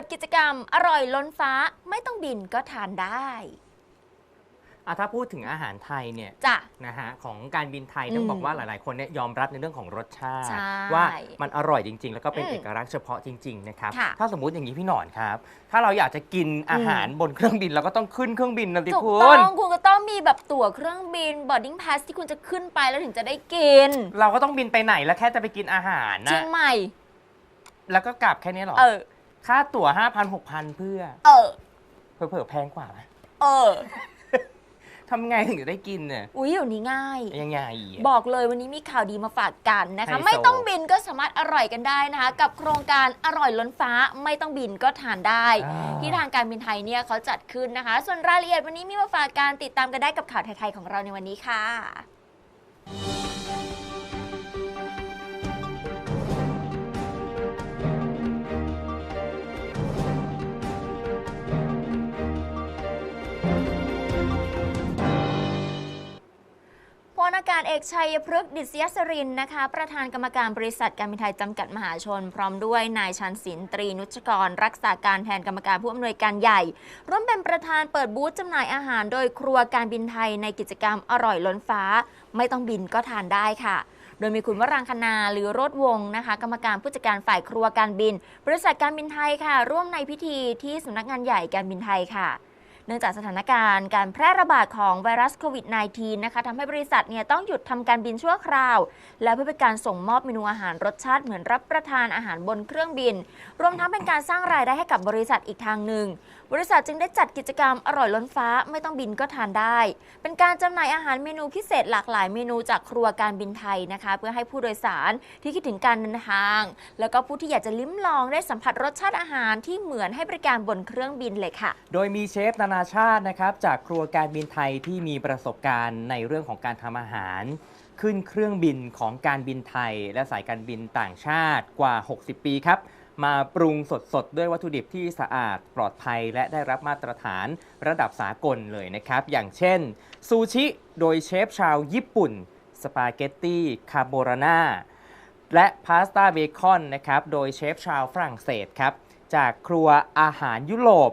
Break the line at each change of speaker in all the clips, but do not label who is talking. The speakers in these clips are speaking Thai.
ดกิจกรรมอร่อยล้นฟ้าไม่ต้องบินก็ทานได้
อะถ้าพูดถึงอาหารไทยเนี่ย
จ้ะ
นะฮะของการบินไทย
อืม
ต้องบอกว่าหลาย ๆ คนเนี่ยยอมรับในเรื่องของรสชาติ
ใช่
ว่ามันอร่อยจริง ๆ แล้วก็เป็น
อืม
เอกลักษณ์เฉพาะจริง ๆ นะครับ
ค่ะ
ถ้าสมมุติอย่างนี้พี่หนอนครับ ถ้าเราอยากจะกินอาหารบนเครื่องบินเราก็ต้องขึ้นเครื่องบินนะดิ
ถูก
คุ
ต้อ
ณ
งคุณก็ต้องมีแบบตั๋วเครื่องบิน boarding pass ที่คุณจะขึ้นไปแล้วถึงจะได้กิน
เราก็ต้องบินไปไหนแล้วแค่จะไปกินอาหาร
เชีย
นะ
งใหม่
แล้วก็กลับแค่นี้เหรอ
เออ
ค่าตั๋ว5,000 6,000เพื่อ
เออ
เผลอๆแพงกว่าไหม
เออ
ทำไงถึงจะได้กินเนี่ย
อุ้ยเดี๋ยวนี้ง่าย
ยังไงอะ
บอกเลยวันนี้มีข่าวดีมาฝากกันนะคะ
ไฮโซ
ไม่ต้องบินก็สามารถอร่อยกันได้นะคะ กับโครงการอร่อยล้นฟ้าไม่ต้องบินก็ทานได้
อ่า
ที่ทางการบินไทยเนี่ยเขาจัดขึ้นนะคะ ส่วนรายละเอียดวันนี้มีมาฝากการติดตามกันได้กับข่าวไทยๆของเราในวันนี้ค่ะ ลอากาศเอกชัยพฤกษ์ดิษยสรินนะคะ ประธานกรรมการบริษัทการบินไทยจำกัดมหาชน พร้อมด้วยนายชันศิลตรีนุชกร รักษาการแทนกรรมการผู้อำนวยการใหญ่ ร่วมเป็นประธานเปิดบูธจำหน่ายอาหารโดยครัวการบินไทยในกิจกรรมอร่อยล้นฟ้า ไม่ต้องบินก็ทานได้ค่ะโดยมีคุณวรังคณาหรือรดวงนะคะ กรรมการผู้จัดการฝ่ายครัวการบิน บริษัทการบินไทยค่ะ ร่วมในพิธีที่สำนักงานใหญ่การบินไทยค่ะ เนื่องจากสถานการณ์การแพร่ระบาดของไวรัสโควิด -19 นะคะทำให้บริษัทเนี่ยต้องหยุดทำการบินชั่วคราว และเพื่อเป็นการส่งมอบเมนูอาหารรสชาติเหมือนรับประทานอาหารบนเครื่องบิน รวมทั้งเป็นการสร้างรายได้ให้กับบริษัทอีกทางหนึ่ง บริษัทจึงได้จัดกิจกรรมอร่อยล้นฟ้าไม่ต้องบินก็ทานได้ เป็นการจำหน่ายอาหารเมนูพิเศษหลากหลายเมนูจากครัวการบินไทยนะคะ เพื่อให้ผู้โดยสารที่คิดถึงการเดินทาง แล้วก็ผู้ที่อยากจะลิ้มลองได้สัมผัสรสชาติอาหารที่เหมือนให้บริการบนเครื่องบินเลยค่ะ
โดยมีเชฟนานาชาตินะครับ จากครัวการบินไทยที่มีประสบการณ์ในเรื่องของการทำอาหาร ขึ้นเครื่องบินของการบินไทย และสายการบินต่างชาติกว่า 60 ปีครับ มาปรุงสดๆ ด้วยวัตถุดิบที่สะอาดปลอดภัย และได้รับมาตรฐานระดับสากลเลยนะครับ อย่างเช่น ซูชิโดยเชฟชาวญี่ปุ่น สปาเกตตี้คาโบราน่าและพาสต้าเบคอนนะครับโดยเชฟชาวฝรั่งเศสครับจากครัวอาหารยุโรป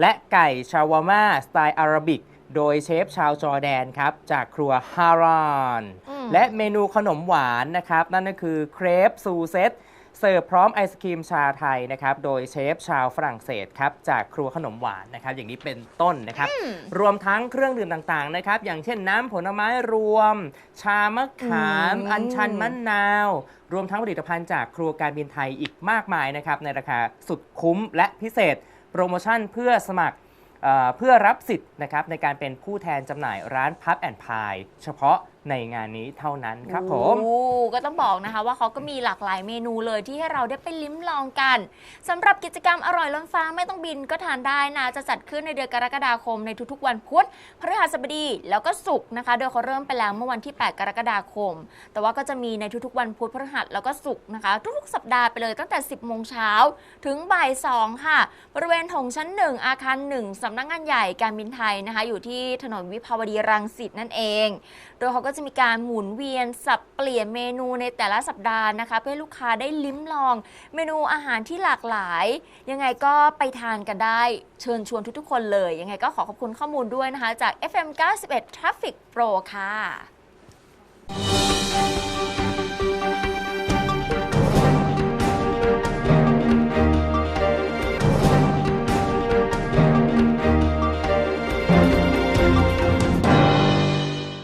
และไก่ชาวาม่าสไตล์อาราบิก โดยเชฟชาวจอร์แดนครับ จากครัวฮาราน
อืม
และเมนูขนมหวานนะครับ นั่นก็คือเครปซูเซตเสิร์ฟพร้อมไอศครีมชาไทยนะครับ โดยเชฟชาวฝรั่งเศสครับ จากครัวขนมหวานนะครับ อย่างนี้เป็นต้นนะครับ รวมทั้งเครื่องดื่มต่างๆนะครับ อย่างเช่นน้ำผลไม้รวม ชามะขาม
อืม
อัญชันมะนาว รวมทั้งผลิตภัณฑ์จากครัวการบินไทยอีกมากมายนะครับ ในราคาสุดคุ้มและพิเศษ โปรโมชั่นเพื่อสมัครเเพื่อรับสิทธิ์นะครับในการเป็นผู้แทนจำหน่ายร้านพับแอนพายเฉพาะในงานนี้เท่านั้นครับผม
โอ้ก็ต้องบอกนะคะว่าเขาก็มีหลากหลายเมนูเลยที่ให้เราได้ไปลิ้มลองกันสำหรับกิจกรรมอร่อยล้นฟ้าไม่ต้องบินก็ทานได้นะ จะจัดขึ้นในเดือนกรกฎาคมในทุกๆ วันพุธพฤหัสบดีแล้วก็ศุกร์นะคะ โดยเขาเริ่มไปแล้วเมื่อวันที่ 8 กรกฎาคม แต่ว่าก็จะมีในทุกๆ วันพุธพฤหัสแล้วก็ศุกร์นะคะ ทุกๆ สัปดาห์ไปเลยตั้งแต่ 10โมงเช้าถึงบ่าย2ค่ะ บริเวณถงชั้น 1 อาคาร 1สำนักงานใหญ่การบินไทยนะคะ อยู่ที่ถนนวิภาวดีรังสิตนั่นเอง โดยเขาก็จะมีการหมุนเวียนสับเปลี่ยนเมนูในแต่ละสัปดาห์นะคะ เพื่อให้ลูกค้าได้ลิ้มลอง เมนูอาหารที่หลากหลาย ยังไงก็ไปทานกันได้เชิญชวนทุกๆ คนเลย ยังไงก็ขอขอบคุณข้อมูลด้วยนะคะ จาก FM 91 Traffic Pro ค่ะ